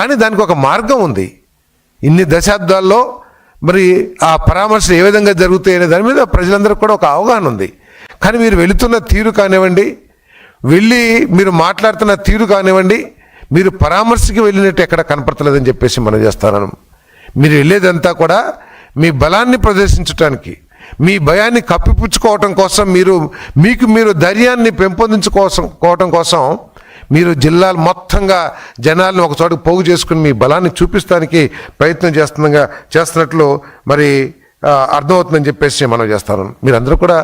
కానీ దానికి ఒక మార్గం ఉంది. ఇన్ని దశాబ్దాల్లో మరి ఆ పరామర్శలు ఏ విధంగా జరుగుతాయి అనే దాని మీద ప్రజలందరికీ కూడా ఒక అవగాహన ఉంది. కానీ మీరు వెళుతున్న తీరు కానివ్వండి వెళ్ళి మీరు మాట్లాడుతున్న తీరు కానివ్వండి మీరు పరామర్శకి వెళ్ళినట్టు ఎక్కడ కనపడతలేదని చెప్పేసి మనం చేస్తాను. మీరు వెళ్ళేదంతా కూడా మీ బలాన్ని ప్రదర్శించడానికి మీ భయాన్ని కప్పిపుచ్చుకోవటం కోసం మీరు మీకు మీరు ధైర్యాన్ని పెంపొందించుకోసం కోవటం కోసం మీరు జిల్లాలు మొత్తంగా జనాలను ఒక చోటకు పోగు చేసుకుని మీ బలాన్ని చూపిస్తానికి ప్రయత్నం చేస్తుండగా చేస్తున్నట్లు మరి అర్థమవుతుందని చెప్పేసి మనం చేస్తాను. మీరందరూ కూడా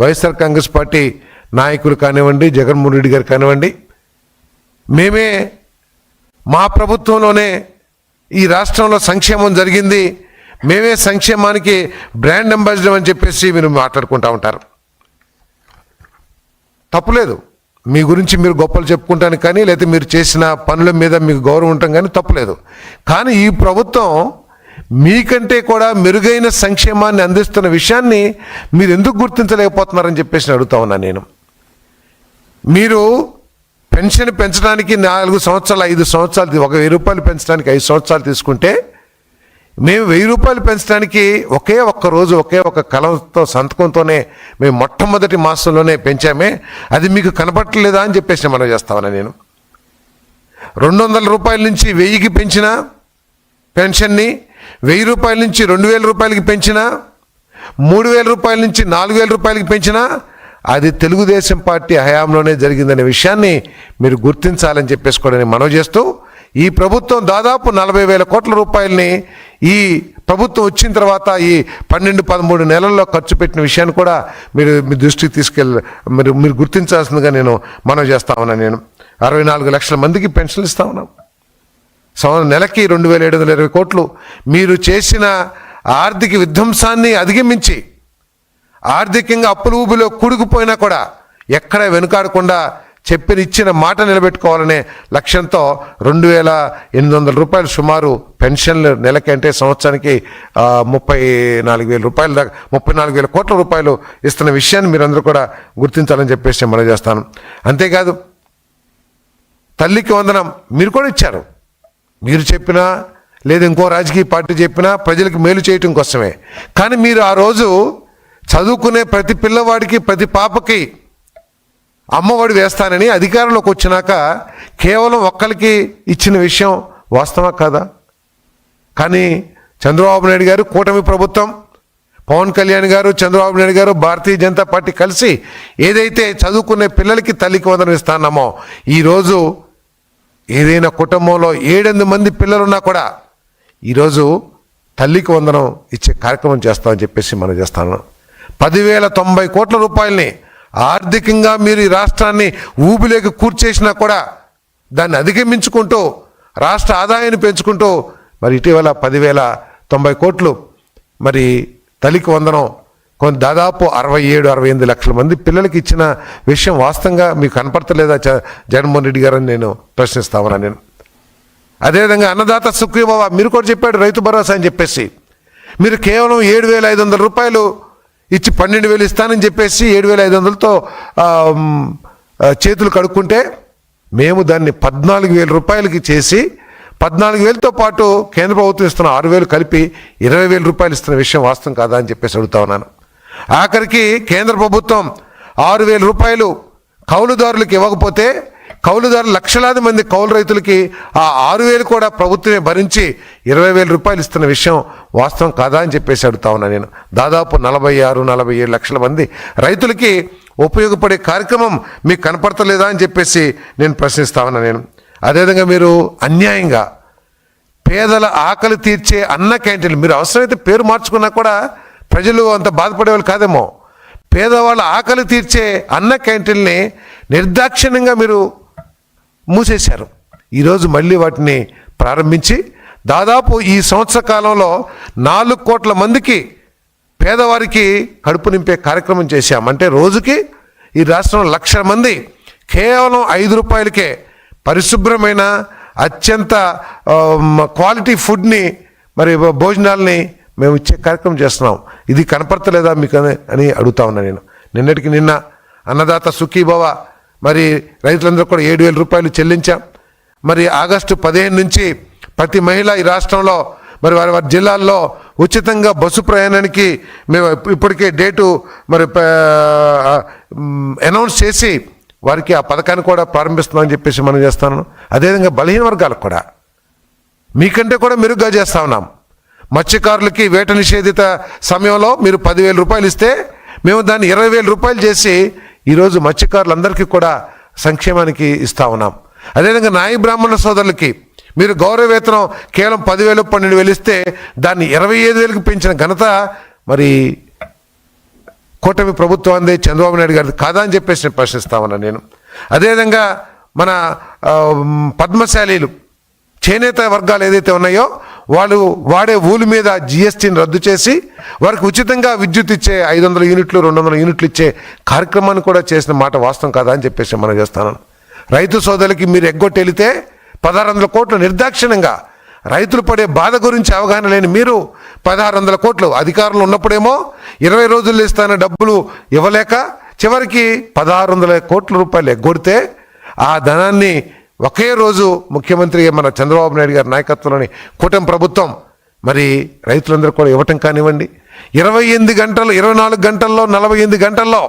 వైఎస్ఆర్ కాంగ్రెస్ పార్టీ నాయకులు కానివ్వండి జగన్మోహన్ రెడ్డి గారు కానివ్వండి మేమే మా ప్రభుత్వంలోనే ఈ రాష్ట్రంలో సంక్షేమం జరిగింది మేమే సంక్షేమానికి బ్రాండ్ అంబాసిడర్ అని చెప్పేసి మీరు మాట్లాడుకుంటా ఉంటారు. తప్పులేదు. మీ గురించి మీరు గొప్పలు చెప్పుకుంటాను కానీ లేకపోతే మీరు చేసిన పనుల మీద మీకు గౌరవం ఉంటాం కానీ తప్పలేదు. కానీ ఈ ప్రభుత్వం మీకంటే కూడా మెరుగైన సంక్షేమాన్ని అందిస్తున్న విషయాన్ని మీరు ఎందుకు గుర్తించలేకపోతున్నారని చెప్పేసి అడుగుతా ఉన్నా నేను. మీరు పెన్షన్ పెంచడానికి నాలుగు సంవత్సరాలు ఐదు సంవత్సరాలు ఒక వెయ్యి రూపాయలు పెంచడానికి ఐదు సంవత్సరాలు తీసుకుంటే మేము వెయ్యి రూపాయలు పెంచడానికి ఒకే ఒక్క రోజు ఒకే ఒక కలంతో సంతకంతోనే మేము మొట్టమొదటి మాసంలోనే పెంచామే. అది మీకు కనపట్టలేదా అని చెప్పేసి మనం చేస్తామని నేను. రెండు వందల రూపాయల నుంచి వెయ్యికి పెంచిన పెన్షన్ని వెయ్యి రూపాయల నుంచి రెండు వేల రూపాయలకి పెంచిన మూడు వేల రూపాయల నుంచి నాలుగు వేల రూపాయలకి పెంచినా అది తెలుగుదేశం పార్టీ హయాంలోనే జరిగిందనే విషయాన్ని మీరు గుర్తించాలని చెప్పేసి కూడా నేను మనవి చేస్తూ ఈ ప్రభుత్వం దాదాపు నలభై వేల కోట్ల రూపాయలని ఈ ప్రభుత్వం వచ్చిన తర్వాత ఈ పన్నెండు పదమూడు నెలల్లో ఖర్చు పెట్టిన విషయాన్ని కూడా మీరు మీ దృష్టికి తీసుకెళ్ళి మీరు మీరు గుర్తించాల్సిందిగా నేను మనవి చేస్తా ఉన్నాను నేను. అరవై నాలుగు లక్షల మందికి పెన్షన్లు ఇస్తా ఉన్నాం. సంవత్సరం నెలకి రెండు వేల ఏడు వందల ఇరవై కోట్లు. మీరు చేసిన ఆర్థిక విధ్వంసాన్ని అధిగమించి ఆర్థికంగా అప్పుల ఊబిలో కూడుకుపోయినా కూడా ఎక్కడ వెనుకాడకుండా చెప్పిన ఇచ్చిన మాట నిలబెట్టుకోవాలనే లక్ష్యంతో రెండు వేల ఎనిమిది వందల రూపాయలు సుమారు పెన్షన్లు నెలకి అంటే సంవత్సరానికి ముప్పై నాలుగు వేల రూపాయలు దాకా ముప్పై నాలుగు వేల కోట్ల రూపాయలు ఇస్తున్న విషయాన్ని మీరందరూ కూడా గుర్తించాలని చెప్పేసి మనం చేస్తాను. అంతేకాదు తల్లికి వందనం మీరు కూడా ఇచ్చారు. మీరు చెప్పినా లేదా ఇంకో రాజకీయ పార్టీ చెప్పినా ప్రజలకు మేలు చేయటం కోసమే. కానీ మీరు ఆ రోజు చదువుకునే ప్రతి పిల్లవాడికి ప్రతి పాపకి అమ్మఒడి వేస్తానని అధికారంలోకి వచ్చినాక కేవలం ఒక్కరికి ఇచ్చిన విషయం వాస్తవం కాదా? కానీ చంద్రబాబు నాయుడు గారు కూటమి ప్రభుత్వం పవన్ కళ్యాణ్ గారు చంద్రబాబు నాయుడు గారు భారతీయ జనతా పార్టీ కలిసి ఏదైతే చదువుకునే పిల్లలకి తల్లికి వందనం ఇస్తానమో ఈరోజు ఏదైనా కుటుంబంలో ఏడెనిమిది మంది పిల్లలున్నా కూడా ఈరోజు తల్లికి వందనం ఇచ్చే కార్యక్రమం చేస్తామని చెప్పేసి మనం చేస్తాను. పదివేల తొంభై కోట్ల రూపాయలని ఆర్థికంగా మీరు ఈ రాష్ట్రాన్ని ఊబిలోకి కూర్చేసినా కూడా దాన్ని అధిగమించుకుంటూ రాష్ట్ర ఆదాయాన్ని పెంచుకుంటూ మరి ఇటీవల పదివేల తొంభై కోట్లు మరి తల్లికి వందనం కొంత దాదాపు అరవై ఏడు అరవై ఎనిమిది లక్షల మంది పిల్లలకి ఇచ్చిన విషయం వాస్తవంగా మీకు కనపడతలేదా? చ- జగన్మోహన్ రెడ్డి గారని నేను ప్రశ్నిస్తా నేను. అదేవిధంగా అన్నదాత సుఖ్రీబాబా మీరు కూడా చెప్పాడు రైతు భరోసా అని చెప్పేసి. మీరు కేవలం ఏడు వేల ఐదు వందల రూపాయలు ఇచ్చి పన్నెండు వేలు ఇస్తానని చెప్పేసి ఏడు వేల ఐదు వందలతో చేతులు కడుక్కుంటే మేము దాన్ని పద్నాలుగు వేల రూపాయలకి చేసి పద్నాలుగు వేలతో పాటు కేంద్ర ప్రభుత్వం ఇస్తున్న ఆరు వేలు కలిపి ఇరవై వేల రూపాయలు ఇస్తున్న విషయం వాస్తవం కాదా అని చెప్పేసి అడుగుతా ఉన్నాను. ఆఖరికి కేంద్ర ప్రభుత్వం ఆరు వేల రూపాయలు కౌలుదారులకు ఇవ్వకపోతే కౌలుదారులు లక్షలాది మంది కౌలు రైతులకి ఆ ఆరు వేలు కూడా ప్రభుత్వమే భరించి ఇరవై వేల రూపాయలు ఇస్తున్న విషయం వాస్తవం కాదా అని చెప్పేసి అడుగుతా ఉన్నా నేను. దాదాపు నలభై ఆరు నలభై ఏడు లక్షల మంది రైతులకి ఉపయోగపడే కార్యక్రమం మీకు కనపడతలేదా అని చెప్పేసి నేను ప్రశ్నిస్తా ఉన్నా నేను. అదేవిధంగా మీరు అన్యాయంగా పేదల ఆకలి తీర్చే అన్న క్యాంటీన్లు మీరు అవసరమైతే పేరు మార్చుకున్నా కూడా ప్రజలు అంత బాధపడేవాళ్ళు కాదేమో. పేదవాళ్ళ ఆకలి తీర్చే అన్న క్యాంటీన్ని నిర్దాక్షిణ్యంగా మీరు మూసేశారు. ఈరోజు మళ్ళీ వాటిని ప్రారంభించి దాదాపు ఈ సంవత్సర కాలంలో నాలుగు కోట్ల మందికి పేదవారికి కడుపు నింపే కార్యక్రమం చేశాం. అంటే రోజుకి ఈ రాష్ట్రంలో లక్ష మంది కేవలం ఐదు రూపాయలకే పరిశుభ్రమైన అత్యంత క్వాలిటీ ఫుడ్ని మరి భోజనాల్ని మేము ఇచ్చే కార్యక్రమం చేస్తున్నాం. ఇది కనపడతలేదా మీకు అని అని అడుగుతా ఉన్నా నేను. నిన్నటికి నిన్న అన్నదాత సుఖీభవ మరి రైతులందరూ కూడా ఏడు వేల రూపాయలు చెల్లించాం. మరి ఆగస్టు పదిహేను నుంచి ప్రతి మహిళ ఈ రాష్ట్రంలో మరి వారి వారి జిల్లాల్లో ఉచితంగా బస్సు ప్రయాణానికి మేము ఇప్పటికే డేటు మరి అనౌన్స్ చేసి వారికి ఆ పథకాన్ని కూడా ప్రారంభిస్తున్నామని చెప్పేసి మనం చేస్తాను. అదేవిధంగా బలహీన వర్గాలకు కూడా. మీకంటే కూడా మెరుగ్గా చేస్తా ఉన్నాం. మత్స్యకారులకి వేట నిషేధిత సమయంలో మీరు పదివేల రూపాయలు ఇస్తే మేము దాన్ని ఇరవై వేల రూపాయలు చేసి ఈరోజు మత్స్యకారులందరికీ కూడా సంక్షేమానికి ఇస్తా ఉన్నాం. అదేవిధంగా నాయి బ్రాహ్మణ సోదరులకి మీరు గౌరవ వేతనం కేవలం పదివేలు పన్నెండు వేలు ఇస్తే దాన్ని ఇరవై ఐదు వేలకు పెంచిన ఘనత మరి కూటమి ప్రభుత్వం అందే చంద్రబాబు నాయుడు గారి కాదా అని చెప్పేసి నేను ప్రశ్నిస్తా ఉన్నాను నేను. అదేవిధంగా మన పద్మశాలీలు చేనేత వర్గాలు ఏదైతే ఉన్నాయో వాళ్ళు వాడే ఊలు మీద జిఎస్టీని రద్దు చేసి వారికి ఉచితంగా విద్యుత్ ఇచ్చే ఐదు వందల యూనిట్లు రెండు వందల యూనిట్లు ఇచ్చే కార్యక్రమాన్ని కూడా చేసిన మాట వాస్తవం కాదా అని చెప్పేసి మనం చేస్తాను. రైతు సోదరులకి మీరు ఎగ్గొట్టెళితే పదహారు వందల కోట్లు నిర్దాక్షిణ్యంగా రైతులు పడే బాధ గురించి అవగాహన లేని మీరు పదహారు వందల కోట్లు అధికారంలో ఉన్నప్పుడేమో ఇరవై రోజుల్లో ఇస్తాన డబ్బులు ఇవ్వలేక చివరికి పదహారు వందల కోట్ల రూపాయలు ఎగ్గొడితే ఆ ధనాన్ని ఒకే రోజు ముఖ్యమంత్రి మన చంద్రబాబు నాయుడు గారి నాయకత్వంలోని కూటమి ప్రభుత్వం మరి రైతులందరూ కూడా ఇవ్వటం కానివ్వండి. ఇరవై ఎనిమిది గంటలు ఇరవై నాలుగు గంటల్లో నలభై ఎనిమిది గంటల్లో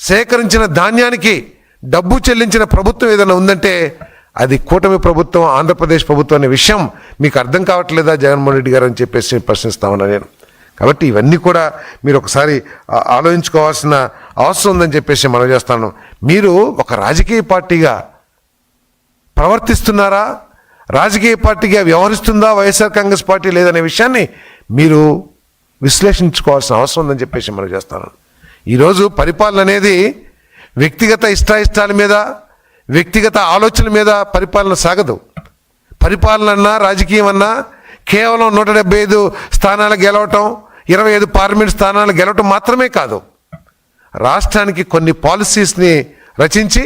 సేకరించిన ధాన్యానికి డబ్బు చెల్లించిన ప్రభుత్వం ఏదైనా ఉందంటే అది కూటమి ప్రభుత్వం ఆంధ్రప్రదేశ్ ప్రభుత్వం అనే విషయం మీకు అర్థం కావట్లేదా జగన్మోహన్ రెడ్డి గారు అని చెప్పేసి ప్రశ్నిస్తామన్నా నేను. కాబట్టి ఇవన్నీ కూడా మీరు ఒకసారి ఆలోచించుకోవాల్సిన అవసరం ఉందని చెప్పేసి మనం చేస్తాను. మీరు ఒక రాజకీయ పార్టీగా ప్రవర్తిస్తున్నారా? రాజకీయ పార్టీగా వ్యవహరిస్తుందా? వైఎస్ఆర్ కాంగ్రెస్ పార్టీ లేదనే విషయాన్ని మీరు విశ్లేషించుకోవాల్సిన అవసరం ఉందని చెప్పేసి మనం చేస్తాను. ఈరోజు పరిపాలన అనేది వ్యక్తిగత ఇష్టాయిష్టాల మీద వ్యక్తిగత ఆలోచనల మీద పరిపాలన సాగదు. పరిపాలన అన్నా రాజకీయం అన్నా కేవలం నూట డెబ్బై ఐదు స్థానాలు గెలవటం ఇరవై ఐదు పార్లమెంట్ స్థానాలు గెలవటం మాత్రమే కాదు. రాష్ట్రానికి కొన్ని పాలసీస్ని రచించి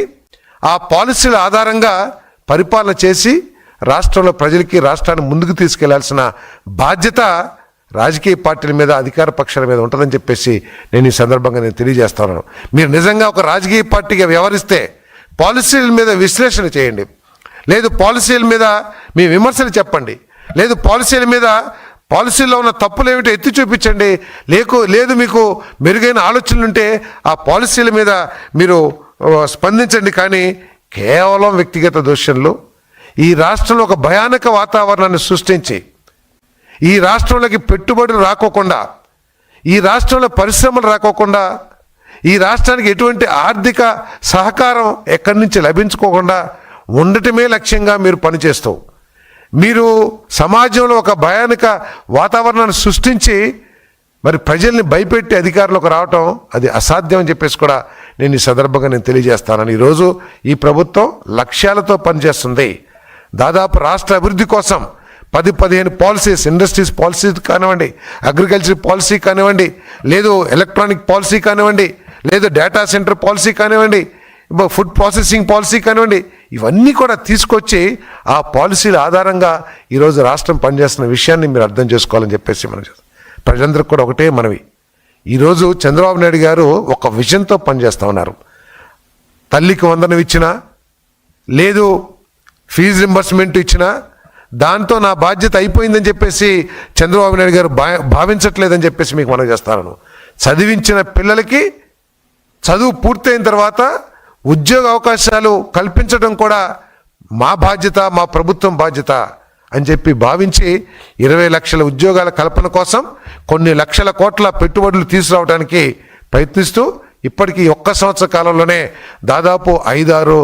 ఆ పాలసీల ఆధారంగా పరిపాలన చేసి రాష్ట్రంలో ప్రజలకి రాష్ట్రాన్ని ముందుకు తీసుకెళ్ళాల్సిన బాధ్యత రాజకీయ పార్టీల మీద అధికార పక్షాల మీద ఉంటుందని చెప్పేసి నేను ఈ సందర్భంగా నేను తెలియజేస్తున్నాను మీరు నిజంగా ఒక రాజకీయ పార్టీగా వ్యవహరిస్తే పాలసీల మీద విశ్లేషణ చేయండి. లేదు పాలసీల మీద మీ విమర్శలు చెప్పండి. లేదు పాలసీల మీద పాలసీల్లో ఉన్న తప్పులు ఏమిటో ఎత్తి చూపించండి. లేకు లేదు మీకు మెరుగైన ఆలోచనలుంటే ఆ పాలసీల మీద మీరు స్పందించండి కానీ కేవలం వ్యక్తిగత దూషణలు ఈ రాష్ట్రంలో ఒక భయానక వాతావరణాన్ని సృష్టించి ఈ రాష్ట్రంలోకి పెట్టుబడులు రాకోకుండా ఈ రాష్ట్రంలో పరిశ్రమలు రాకోకుండా ఈ రాష్ట్రానికి ఎటువంటి ఆర్థిక సహకారం ఎక్కడి నుంచి లభించుకోకుండా ఉండటమే లక్ష్యంగా మీరు పనిచేస్తావు మీరు సమాజంలో ఒక భయానక వాతావరణాన్ని సృష్టించి మరి ప్రజల్ని భయపెట్టి అధికారులకు రావటం అది అసాధ్యం అని చెప్పేసి కూడా నేను ఈ సందర్భంగా నేను తెలియజేస్తానని. ఈరోజు ఈ ప్రభుత్వం లక్ష్యాలతో పనిచేస్తుంది. దాదాపు రాష్ట్ర అభివృద్ధి కోసం పది పదిహేను పాలసీస్ ఇండస్ట్రీస్ పాలసీ కానివ్వండి అగ్రికల్చర్ పాలసీ కానివ్వండి లేదు ఎలక్ట్రానిక్ పాలసీ కానివ్వండి లేదు డేటా సెంటర్ పాలసీ కానివ్వండి ఫుడ్ ప్రాసెసింగ్ పాలసీ కానివ్వండి ఇవన్నీ కూడా తీసుకొచ్చి ఆ పాలసీల ఆధారంగా ఈరోజు రాష్ట్రం పనిచేస్తున్న విషయాన్ని మీరు అర్థం చేసుకోవాలని చెప్పేసి మనం చేస్తాం ప్రజలందరికీ కూడా ఒకటే మనవి. ఈరోజు చంద్రబాబు నాయుడు గారు ఒక విజన్తో పనిచేస్తూ ఉన్నారు. తల్లికి వందనం ఇచ్చినా లేదు ఫీజు రింబర్స్మెంట్ ఇచ్చినా దాంతో నా బాధ్యత అయిపోయిందని చెప్పేసి చంద్రబాబు నాయుడు గారు భా భావించట్లేదని చెప్పేసి మీకు మనం చేస్తాను చదివించిన పిల్లలకి చదువు పూర్తయిన తర్వాత ఉద్యోగ అవకాశాలు కల్పించడం కూడా మా బాధ్యత మా ప్రభుత్వం బాధ్యత. అని చెప్పి భావించి ఇరవై లక్షల ఉద్యోగాల కల్పన కోసం కొన్ని లక్షల కోట్ల పెట్టుబడులు తీసుకురావడానికి ప్రయత్నిస్తూ ఇప్పటికీ ఒక్క సంవత్సర కాలంలోనే దాదాపు ఐదారు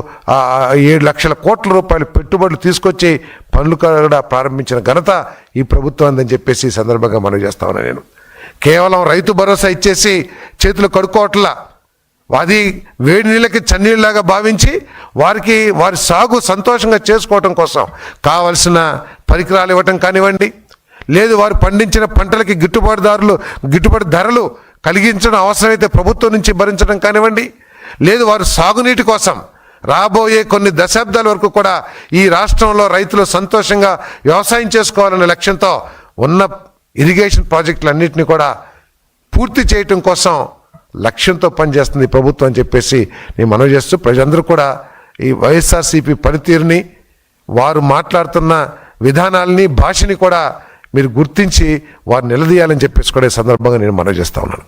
ఏడు లక్షల కోట్ల రూపాయల పెట్టుబడులు తీసుకొచ్చి పనులు కూడా ప్రారంభించిన ఘనత ఈ ప్రభుత్వం అందని చెప్పేసి ఈ సందర్భంగా మనం చేస్తా ఉన్నాను నేను. కేవలం రైతు భరోసా ఇచ్చేసి చేతులు కడుక్కోవట్లా. అది వేడి నీళ్ళకి చన్నీళ్ళలాగా భావించి వారికి వారి సాగు సంతోషంగా చేసుకోవటం కోసం కావలసిన పరికరాలు ఇవ్వటం కానివ్వండి లేదు వారు పండించిన పంటలకి గిట్టుబాటు ధరలు గిట్టుబాటు ధరలు కలిగించడం అవసరమైతే ప్రభుత్వం నుంచి భరించడం కానివ్వండి లేదు వారు సాగునీటి కోసం రాబోయే కొన్ని దశాబ్దాల వరకు కూడా ఈ రాష్ట్రంలో రైతులు సంతోషంగా వ్యవసాయం చేసుకోవాలనే లక్ష్యంతో ఉన్న ఇరిగేషన్ ప్రాజెక్టులన్నింటినీ కూడా పూర్తి చేయటం కోసం లక్ష్యంతో పనిచేస్తుంది ప్రభుత్వం అని చెప్పేసి నేను మనవి చేస్తూ ప్రజలందరూ కూడా ఈ వైఎస్ఆర్సీపీ పనితీరుని వారు మాట్లాడుతున్న విధానాలని భాషని కూడా మీరు గుర్తించి వారు నిలదీయాలని చెప్పేసి కూడా ఈ సందర్భంగా నేను మనవి చేస్తా ఉన్నాను.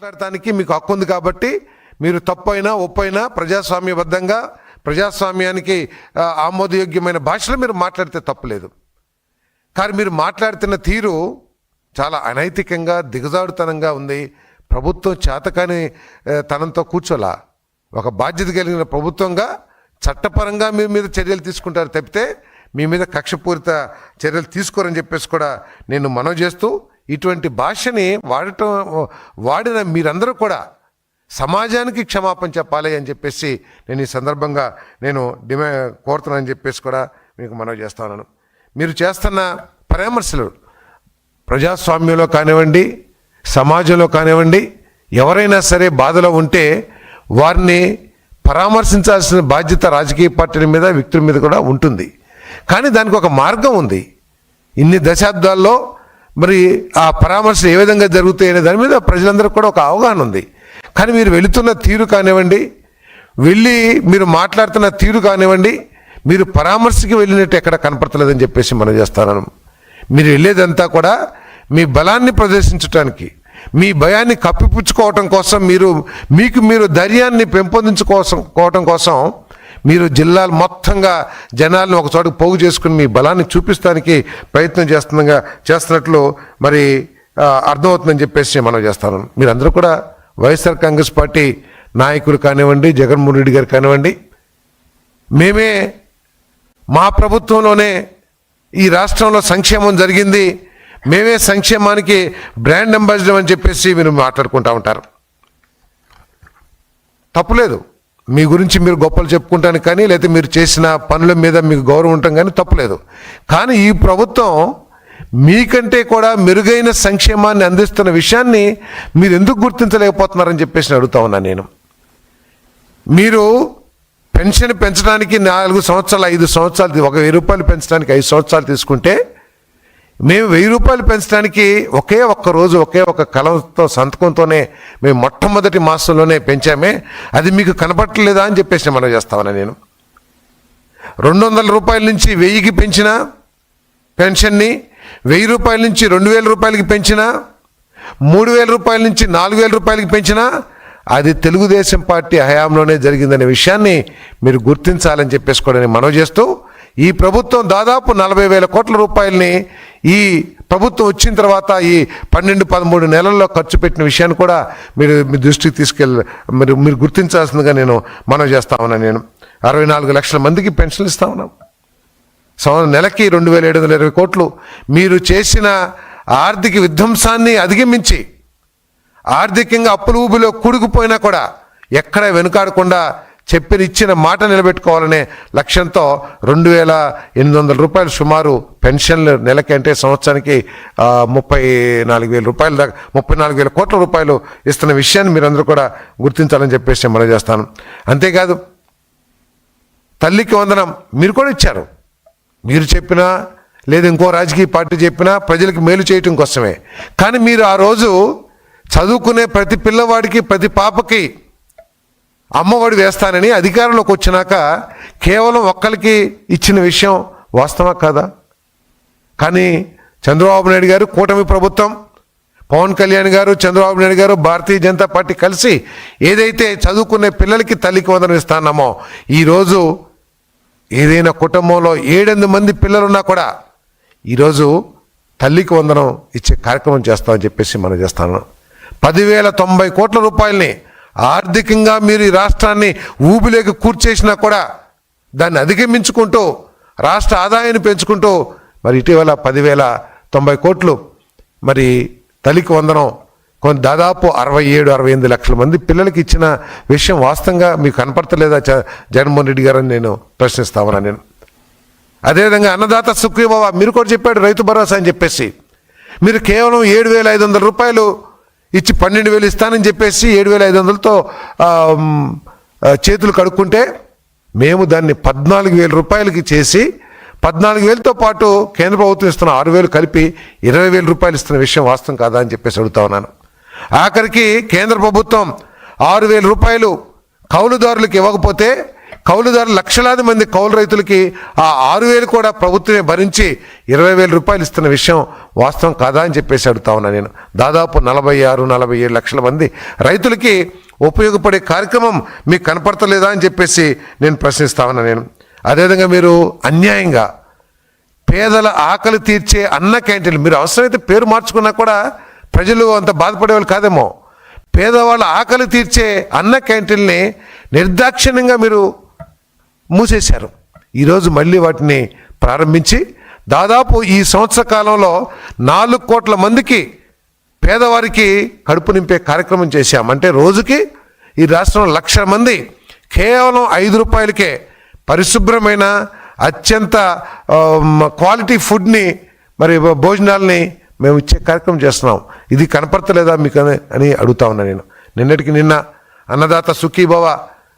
మాట్లాడటానికి మీకు హక్కు ఉంది కాబట్టి మీరు తప్పైనా ఒప్పైనా ప్రజాస్వామ్యబద్ధంగా ప్రజాస్వామ్యానికి ఆమోదయోగ్యమైన భాషలో మీరు మాట్లాడితే తప్పలేదు. కానీ మీరు మాట్లాడుతున్న తీరు చాలా అనైతికంగా దిగజాడుతనంగా ఉంది. ప్రభుత్వం చేతకాని తనంతో కూర్చోలా. ఒక బాధ్యత కలిగిన ప్రభుత్వంగా చట్టపరంగా మీ మీద చర్యలు తీసుకుంటారు తప్పితే మీ మీద కక్షపూరిత చర్యలు తీసుకోరని చెప్పేసి కూడా నేను మనవి చేస్తూ ఇటువంటి భాషని వాడటం వాడిన మీరందరూ కూడా సమాజానికి క్షమాపణ చెప్పాలి అని చెప్పేసి నేను ఈ సందర్భంగా నేను డిమా కోరుతున్నానని చెప్పేసి కూడా మీకు మనవి చేస్తున్నాను మీరు చేస్తున్న పరామర్శలు ప్రజాస్వామ్యంలో కానివ్వండి సమాజంలో కానివ్వండి ఎవరైనా సరే బాధలో ఉంటే వారిని పరామర్శించాల్సిన బాధ్యత రాజకీయ పార్టీల మీద వ్యక్తుల మీద కూడా ఉంటుంది. కానీ దానికి ఒక మార్గం ఉంది. ఇన్ని దశాబ్దాల్లో మరి ఆ పరామర్శలు ఏ విధంగా జరుగుతాయి అనే దాని మీద ప్రజలందరూ కూడా ఒక అవగాహన ఉంది. కానీ మీరు వెళుతున్న తీరు కానివ్వండి వెళ్ళి మీరు మాట్లాడుతున్న తీరు కానివ్వండి మీరు పరామర్శకి వెళ్ళినట్టు ఎక్కడ కనపడతలేదని చెప్పేసి మనం చేస్తాను. మీరు వెళ్ళేదంతా కూడా మీ బలాన్ని ప్రదర్శించడానికి మీ భయాన్ని కప్పిపుచ్చుకోవటం కోసం మీరు మీకు మీరు ధైర్యాన్ని పెంపొందించుకోసం కోవటం కోసం మీరు జిల్లాలు మొత్తంగా జనాలను ఒక చోటకు పోగు చేసుకుని మీ బలాన్ని చూపిస్తానికి ప్రయత్నం చేస్తుండగా చేస్తున్నట్లు మరి అర్థమవుతుందని చెప్పేసి మనం చేస్తాను. మీరందరూ కూడా వైఎస్ఆర్ కాంగ్రెస్ పార్టీ నాయకులు కానివ్వండి జగన్మోహన్ రెడ్డి గారు కానివ్వండి మేమే మా ప్రభుత్వంలోనే ఈ రాష్ట్రంలో సంక్షేమం జరిగింది మేమే సంక్షేమానికి బ్రాండ్ అంబాసిడర్ అని చెప్పేసి మీరు మాట్లాడుకుంటూ ఉంటారు. తప్పులేదు. మీ గురించి మీరు గొప్పలు చెప్పుకుంటానికి కానీ లేకపోతే మీరు చేసిన పనుల మీద మీకు గౌరవం ఉండటం కానీ తప్పలేదు. కానీ ఈ ప్రభుత్వం మీకంటే కూడా మెరుగైన సంక్షేమాన్ని అందిస్తున్న విషయాన్ని మీరు ఎందుకు గుర్తించలేకపోతున్నారని చెప్పేసి అడుగుతా ఉన్నాను నేను. మీరు పెన్షన్ పెంచడానికి నాలుగు సంవత్సరాలు ఐదు సంవత్సరాలు ఒక వెయ్యి రూపాయలు పెంచడానికి ఐదు సంవత్సరాలు తీసుకుంటే మేము వెయ్యి రూపాయలు పెంచడానికి ఒకే ఒక్క రోజు ఒకే ఒక కలంతో సంతకంతోనే మేము మొట్టమొదటి మాసంలోనే పెంచామే. అది మీకు కనపట్టలేదా అని చెప్పేసి మనం చేస్తామని నేను. రెండు వందల రూపాయల నుంచి వెయ్యికి పెంచిన పెన్షన్ని వెయ్యి రూపాయల నుంచి రెండు వేల రూపాయలకి పెంచిన మూడు వేల రూపాయల నుంచి నాలుగు వేల రూపాయలకి పెంచినా అది తెలుగుదేశం పార్టీ హయాంలోనే జరిగిందనే విషయాన్ని మీరు గుర్తించాలని చెప్పేసి కూడా నేను మనవి చేస్తూ ఈ ప్రభుత్వం దాదాపు నలభై వేల కోట్ల రూపాయలని ఈ ప్రభుత్వం వచ్చిన తర్వాత ఈ పన్నెండు పదమూడు నెలల్లో ఖర్చు పెట్టిన విషయాన్ని కూడా మీరు మీ దృష్టికి తీసుకెళ్ళి మీరు మీరు గుర్తించాల్సిందిగా నేను మనం చేస్తా ఉన్నాను నేను. అరవై నాలుగు లక్షల మందికి పెన్షన్లు ఇస్తా ఉన్నాం. సంవత్సరం నెలకి రెండు వేల ఏడు వందల ఇరవై కోట్లు. మీరు చేసిన ఆర్థిక విధ్వంసాన్ని అధిగమించి ఆర్థికంగా అప్పులు ఊబిలో కూడుకుపోయినా కూడా ఎక్కడ వెనుకాడకుండా చెప్పిన ఇచ్చిన మాట నిలబెట్టుకోవాలనే లక్ష్యంతో రెండు వేల ఎనిమిది వందల రూపాయలు సుమారు పెన్షన్లు నెలకి అంటే సంవత్సరానికి ముప్పై నాలుగు వేల రూపాయల దాకా ముప్పై నాలుగు వేల కోట్ల రూపాయలు ఇస్తున్న విషయాన్ని మీరందరూ కూడా గుర్తించాలని చెప్పేసి నేను మనం చేస్తాను. అంతేకాదు తల్లికి వందనం మీరు కూడా ఇచ్చారు. మీరు చెప్పినా లేదా ఇంకో రాజకీయ పార్టీ చెప్పినా ప్రజలకు మేలు చేయటం కోసమే. కానీ మీరు ఆ రోజు చదువుకునే ప్రతి పిల్లవాడికి ప్రతి పాపకి అమ్మఒడి వేస్తానని అధికారంలోకి వచ్చినాక కేవలం ఒక్కరికి ఇచ్చిన విషయం వాస్తవా కాదా? కానీ చంద్రబాబు నాయుడు గారు కూటమి ప్రభుత్వం పవన్ కళ్యాణ్ గారు చంద్రబాబు నాయుడు గారు భారతీయ జనతా పార్టీ కలిసి ఏదైతే చదువుకునే పిల్లలకి తల్లికి వందనం ఇస్తానమో ఈరోజు ఏదైనా కుటుంబంలో ఏడెనిమిది మంది పిల్లలున్నా కూడా ఈరోజు తల్లికి వందనం ఇచ్చే కార్యక్రమం చేస్తామని చెప్పేసి మనం చేస్తాను. పదివేల తొంభై కోట్ల రూపాయలని ఆర్థికంగా మీరు ఈ రాష్ట్రాన్ని ఊబిలోకి కూర్చేసినా కూడా దాన్ని అధిగమించుకుంటూ రాష్ట్ర ఆదాయాన్ని పెంచుకుంటూ మరి ఇటీవల పదివేల తొంభై కోట్లు మరి తల్లికి వందనం కొన్ని దాదాపు అరవై ఏడు అరవై ఎనిమిది లక్షల మంది పిల్లలకి ఇచ్చిన విషయం వాస్తవంగా మీకు కనపడతలేదా జగన్మోహన్ రెడ్డి గారని నేను ప్రశ్నిస్తా నేను అదేవిధంగా అన్నదాత సుఖ్రీబాబా మీరు కూడా చెప్పాడు రైతు భరోసా అని చెప్పేసి. మీరు కేవలం ఏడు వేల ఐదు వందల రూపాయలు ఇచ్చి పన్నెండు వేలు ఇస్తానని చెప్పేసి ఏడు వేల ఐదు వందలతో చేతులు కడుక్కుంటే మేము దాన్ని పద్నాలుగు వేల రూపాయలకి చేసి పద్నాలుగు వేలతో పాటు కేంద్ర ప్రభుత్వం ఇస్తున్న ఆరు వేలు కలిపి ఇరవై వేల రూపాయలు ఇస్తున్న విషయం వాస్తవం కాదా అని చెప్పేసి అడుగుతా ఉన్నాను. ఆఖరికి కేంద్ర ప్రభుత్వం ఆరు వేల రూపాయలు కౌలుదారులకు ఇవ్వకపోతే కౌలుదారులు లక్షలాది మంది కౌలు రైతులకి ఆ ఆరు వేలు కూడా ప్రభుత్వమే భరించి ఇరవై వేల రూపాయలు ఇస్తున్న విషయం వాస్తవం కాదా అని చెప్పేసి అడుగుతా ఉన్నా నేను. దాదాపు నలభై ఆరు నలభై ఏడు లక్షల మంది రైతులకి ఉపయోగపడే కార్యక్రమం మీకు కనపడతలేదా అని చెప్పేసి నేను ప్రశ్నిస్తా ఉన్నా నేను. అదేవిధంగా మీరు అన్యాయంగా పేదల ఆకలి తీర్చే అన్న క్యాంటీన్లు మీరు అవసరమైతే పేరు మార్చుకున్నా కూడా ప్రజలు అంత బాధపడేవాళ్ళు కాదేమో. పేదవాళ్ళ ఆకలి తీర్చే అన్న క్యాంటీన్ని నిర్దాక్షిణ్యంగా మీరు మూసేశారు. ఈరోజు మళ్ళీ వాటిని ప్రారంభించి దాదాపు ఈ సంవత్సర కాలంలో నాలుగు కోట్ల మందికి పేదవారికి కడుపు నింపే కార్యక్రమం చేశాం. అంటే రోజుకి ఈ రాష్ట్రంలో లక్ష మంది కేవలం ఐదు రూపాయలకే పరిశుభ్రమైన అత్యంత క్వాలిటీ ఫుడ్ని మరి భోజనాల్ని మేము ఇచ్చే కార్యక్రమం చేస్తున్నాం. ఇది కనపడతలేదా మీకు అని అని అడుగుతా ఉన్నా నేను. నిన్నటికి నిన్న అన్నదాత సుఖీభవ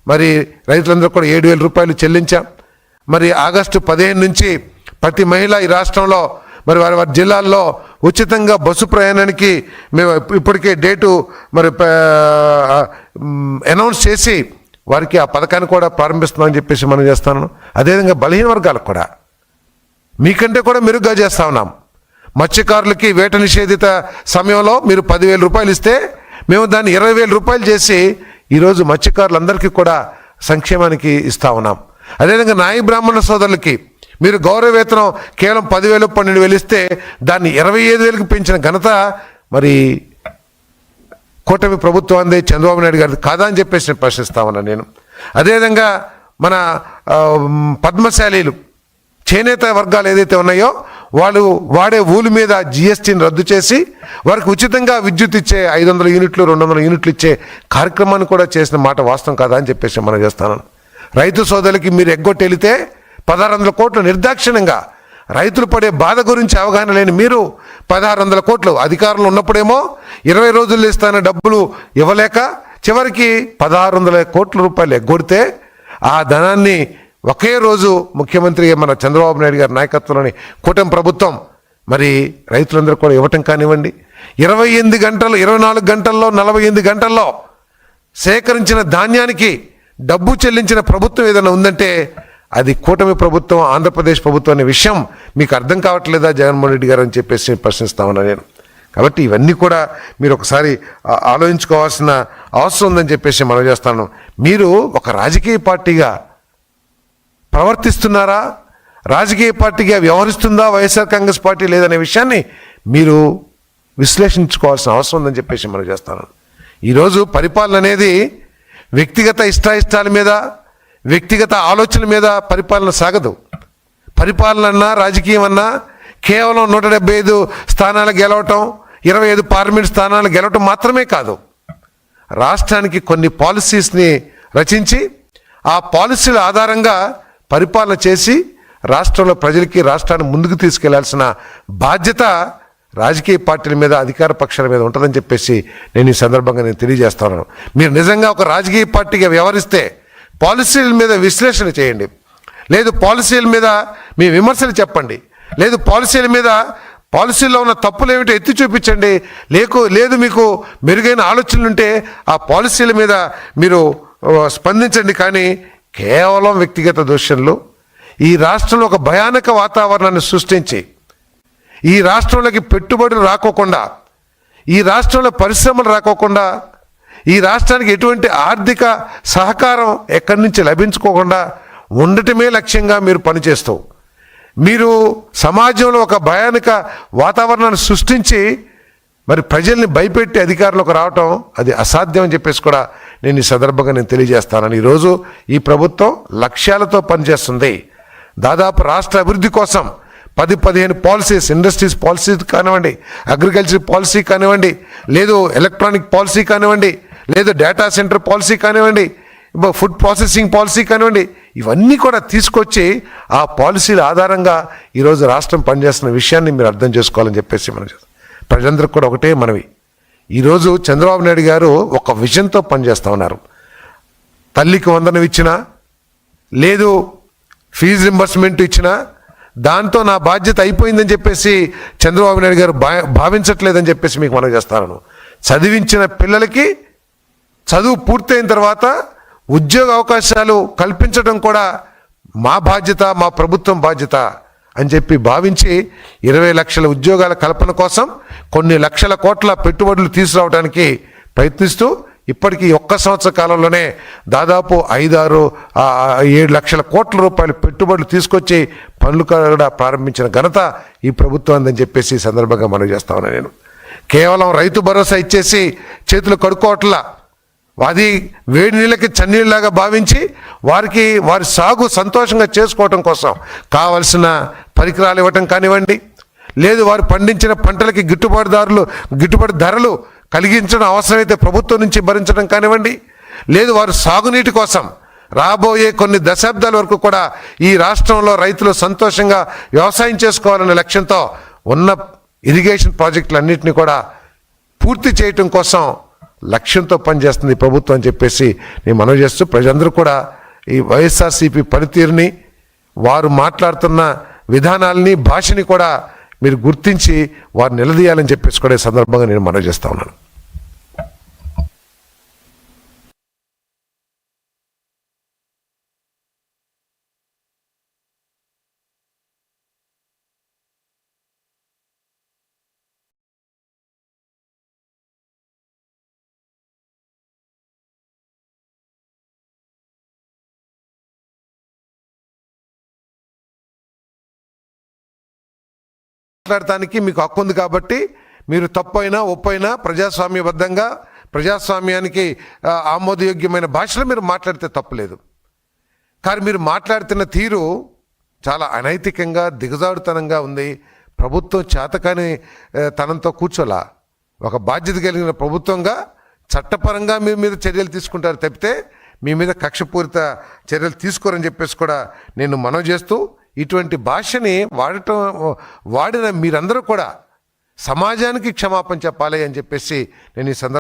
మరి రైతులందరూ కూడా ఏడు వేల రూపాయలు చెల్లించాం. మరి ఆగస్టు పదిహేను నుంచి ప్రతి మహిళ ఈ రాష్ట్రంలో మరి వారి వారి జిల్లాల్లో ఉచితంగా బస్సు ప్రయాణానికి మేము ఇప్పటికే డేటు మరి అనౌన్స్ చేసి వారికి ఆ పథకాన్ని కూడా ప్రారంభిస్తున్నామని చెప్పేసి మనం చేస్తాను. అదేవిధంగా బలహీన వర్గాలకు కూడా. మీకంటే కూడా మెరుగ్గా చేస్తా ఉన్నాం. మత్స్యకారులకి వేట నిషేధిత సమయంలో మీరు పదివేల రూపాయలు ఇస్తే మేము దాన్ని ఇరవై వేల రూపాయలు చేసి ఈరోజు మత్స్యకారులందరికీ కూడా సంక్షేమానికి ఇస్తా ఉన్నాం. అదేవిధంగా నాయి బ్రాహ్మణ సోదరులకి మీరు గౌరవ వేతనం కేవలం పదివేలు పన్నెండు వేలు ఇస్తే దాన్ని ఇరవై ఐదు వేలకు పెంచిన ఘనత మరి కూటమి ప్రభుత్వాన్ని చంద్రబాబు నాయుడు గారి కాదా అని చెప్పేసి నేను ప్రశ్నిస్తా ఉన్నాను నేను. అదేవిధంగా మన పద్మశాలీలు చేనేత వర్గాలు ఏదైతే ఉన్నాయో వాళ్ళు వాడే ఊలు మీద జిఎస్టీని రద్దు చేసి వారికి ఉచితంగా విద్యుత్ ఇచ్చే ఐదు వందల యూనిట్లు రెండు వందల యూనిట్లు ఇచ్చే కార్యక్రమాన్ని కూడా చేసిన మాట వాస్తవం కాదా అని చెప్పేసి మనం చేస్తాను. రైతు సోదరులకి మీరు ఎగ్గొట్టి వెళితే పదహారు వందల కోట్లు నిర్దాక్షిణ్యంగా రైతులు పడే బాధ గురించి అవగాహన లేని మీరు పదహారు వందల కోట్లు అధికారులు ఉన్నప్పుడేమో ఇరవై రోజులు ఇస్తాన డబ్బులు ఇవ్వలేక చివరికి పదహారు వందల కోట్ల రూపాయలు ఎగ్గొడితే ఆ ధనాన్ని ఒకే రోజు ముఖ్యమంత్రి మన చంద్రబాబు నాయుడు గారి నాయకత్వంలోని కూటమి ప్రభుత్వం మరి రైతులందరూ కూడా ఇవ్వటం కానివ్వండి. ఇరవై ఎనిమిది గంటలు ఇరవై నాలుగు గంటల్లో నలభై ఎనిమిది గంటల్లో సేకరించిన ధాన్యానికి డబ్బు చెల్లించిన ప్రభుత్వం ఏదైనా ఉందంటే అది కూటమి ప్రభుత్వం ఆంధ్రప్రదేశ్ ప్రభుత్వం అనే విషయం మీకు అర్థం కావట్లేదా జగన్మోహన్ రెడ్డి గారు అని చెప్పేసి ప్రశ్నిస్తామని నేను. కాబట్టి ఇవన్నీ కూడా మీరు ఒకసారి ఆలోచించుకోవాల్సిన అవసరం ఉందని చెప్పేసి మనం చేస్తాను. మీరు ఒక రాజకీయ పార్టీగా ప్రవర్తిస్తున్నారా? రాజకీయ పార్టీగా వ్యవహరిస్తుందా? వైఎస్ఆర్ కాంగ్రెస్ పార్టీ లేదనే విషయాన్ని మీరు విశ్లేషించుకోవాల్సిన అవసరం ఉందని చెప్పేసి మనం చేస్తాను ఈరోజు పరిపాలన అనేది వ్యక్తిగత ఇష్టాయిష్టాల మీద వ్యక్తిగత ఆలోచనల మీద పరిపాలన సాగదు. పరిపాలన అన్నా రాజకీయం అన్నా కేవలం నూట డెబ్బై ఐదు స్థానాలు గెలవటం ఇరవై ఐదు పార్లమెంట్ స్థానాలు గెలవటం మాత్రమే కాదు. రాష్ట్రానికి కొన్ని పాలసీస్ని రచించి ఆ పాలసీల ఆధారంగా పరిపాలన చేసి రాష్ట్రంలో ప్రజలకి రాష్ట్రాన్ని ముందుకు తీసుకెళ్ళాల్సిన బాధ్యత రాజకీయ పార్టీల మీద అధికార పక్షాల మీద ఉంటుందని చెప్పేసి నేను ఈ సందర్భంగా నేను తెలియజేస్తున్నాను మీరు నిజంగా ఒక రాజకీయ పార్టీగా వ్యవహరిస్తే పాలసీల మీద విశ్లేషణ చేయండి. లేదు పాలసీల మీద మీ విమర్శలు చెప్పండి. లేదు పాలసీల మీద పాలసీలో ఉన్న తప్పులు ఏమిటో ఎత్తి చూపించండి. లేకు లేదు మీకు మెరుగైన ఆలోచనలు ఉంటే ఆ పాలసీల మీద మీరు స్పందించండి. కానీ కేవలం వ్యక్తిగత దోషంలో ఈ రాష్ట్రంలో ఒక భయానక వాతావరణాన్ని సృష్టించి ఈ రాష్ట్రంలోకి పెట్టుబడులు రాకోకుండా ఈ రాష్ట్రంలో పరిశ్రమలు రాకోకుండా ఈ రాష్ట్రానికి ఎటువంటి ఆర్థిక సహకారం ఎక్కడి నుంచి లభించుకోకుండా ఉండటమే లక్ష్యంగా మీరు పనిచేస్తావు మీరు సమాజంలో ఒక భయానక వాతావరణాన్ని సృష్టించి మరి ప్రజల్ని భయపెట్టి అధికారంలోకి రావటం అది అసాధ్యం అని చెప్పేసి కూడా నేను ఈ సందర్భంగా నేను తెలియజేస్తానని. ఈరోజు ఈ ప్రభుత్వం లక్ష్యాలతో పనిచేస్తుంది. దాదాపు రాష్ట్ర అభివృద్ధి కోసం పది పదిహేను పాలసీస్ ఇండస్ట్రీస్ పాలసీ కానివ్వండి అగ్రికల్చర్ పాలసీ కానివ్వండి లేదు ఎలక్ట్రానిక్ పాలసీ కానివ్వండి లేదు డేటా సెంటర్ పాలసీ కానివ్వండి ఫుడ్ ప్రాసెసింగ్ పాలసీ కానివ్వండి ఇవన్నీ కూడా తీసుకొచ్చి ఆ పాలసీల ఆధారంగా ఈరోజు రాష్ట్రం పనిచేస్తున్న విషయాన్ని మీరు అర్థం చేసుకోవాలని చెప్పేసి మనం ప్రజలందరికీ కూడా ఒకటే మనవి. ఈరోజు చంద్రబాబు నాయుడు గారు ఒక విజన్తో పనిచేస్తూ ఉన్నారు. తల్లికి వందనం ఇచ్చినా లేదు ఫీజు రింబర్స్మెంట్ ఇచ్చినా దాంతో నా బాధ్యత అయిపోయిందని చెప్పేసి చంద్రబాబు నాయుడు గారు భా భావించట్లేదని చెప్పేసి మీకు మనం చేస్తాను చదివించిన పిల్లలకి చదువు పూర్తయిన తర్వాత ఉద్యోగ అవకాశాలు కల్పించడం కూడా మా బాధ్యత మా ప్రభుత్వం బాధ్యత. అని చెప్పి భావించి ఇరవై లక్షల ఉద్యోగాల కల్పన కోసం కొన్ని లక్షల కోట్ల పెట్టుబడులు తీసుకురావడానికి ప్రయత్నిస్తూ ఇప్పటికీ ఒక్క సంవత్సర కాలంలోనే దాదాపు ఐదారు ఏడు లక్షల కోట్ల రూపాయల పెట్టుబడులు తీసుకొచ్చి పనులు కూడా ప్రారంభించిన ఘనత ఈ ప్రభుత్వం అందని చెప్పేసి సందర్భంగా మనవి చేస్తా నేను. కేవలం రైతు భరోసా ఇచ్చేసి చేతులు కడుక్కోవట్లా. అది వేడి నీళ్ళకి చన్నీళ్ళలాగా భావించి వారికి వారి సాగు సంతోషంగా చేసుకోవటం కోసం కావలసిన పరికరాలు ఇవ్వటం కానివ్వండి లేదు వారు పండించిన పంటలకి గిట్టుబాటు గిట్టుబాటు ధరలు కలిగించడం అవసరమైతే ప్రభుత్వం నుంచి భరించడం కానివ్వండి లేదు వారు సాగునీటి కోసం రాబోయే కొన్ని దశాబ్దాల వరకు కూడా ఈ రాష్ట్రంలో రైతులు సంతోషంగా వ్యవసాయం చేసుకోవాలనే లక్ష్యంతో ఉన్న ఇరిగేషన్ ప్రాజెక్టులన్నింటినీ కూడా పూర్తి చేయటం కోసం లక్ష్యంతో పనిచేస్తుంది ప్రభుత్వం అని చెప్పేసి నేను మనవి చేస్తూ ప్రజలందరూ కూడా ఈ వైఎస్ఆర్సీపీ పనితీరుని వారు మాట్లాడుతున్న విధానాలని భాషని కూడా మీరు గుర్తించి వారు నిలదీయాలని చెప్పేసి కూడా ఈ సందర్భంగా నేను మనవి చేస్తా ఉన్నాను. మాట్లాడటానికి మీకు హక్కు ఉంది కాబట్టి మీరు తప్పైనా ఒప్పైనా ప్రజాస్వామ్యబద్ధంగా ప్రజాస్వామ్యానికి ఆమోదయోగ్యమైన భాషలో మీరు మాట్లాడితే తప్పలేదు. కానీ మీరు మాట్లాడుతున్న తీరు చాలా అనైతికంగా దిగజారుతనంగా ఉంది. ప్రభుత్వం చేతకాని తనంతో కూర్చోలా. ఒక బాధ్యత కలిగిన ప్రభుత్వంగా చట్టపరంగా మీ మీద చర్యలు తీసుకుంటారు తప్పితే మీ మీద కక్షపూరిత చర్యలు తీసుకోరని చెప్పేసి కూడా నేను మనవి చేస్తూ ఇటువంటి భాషని వాడటం వాడిన మీరందరూ కూడా సమాజానికి క్షమాపణ చెప్పాలి అని చెప్పేసి నేను ఈ సందర్భం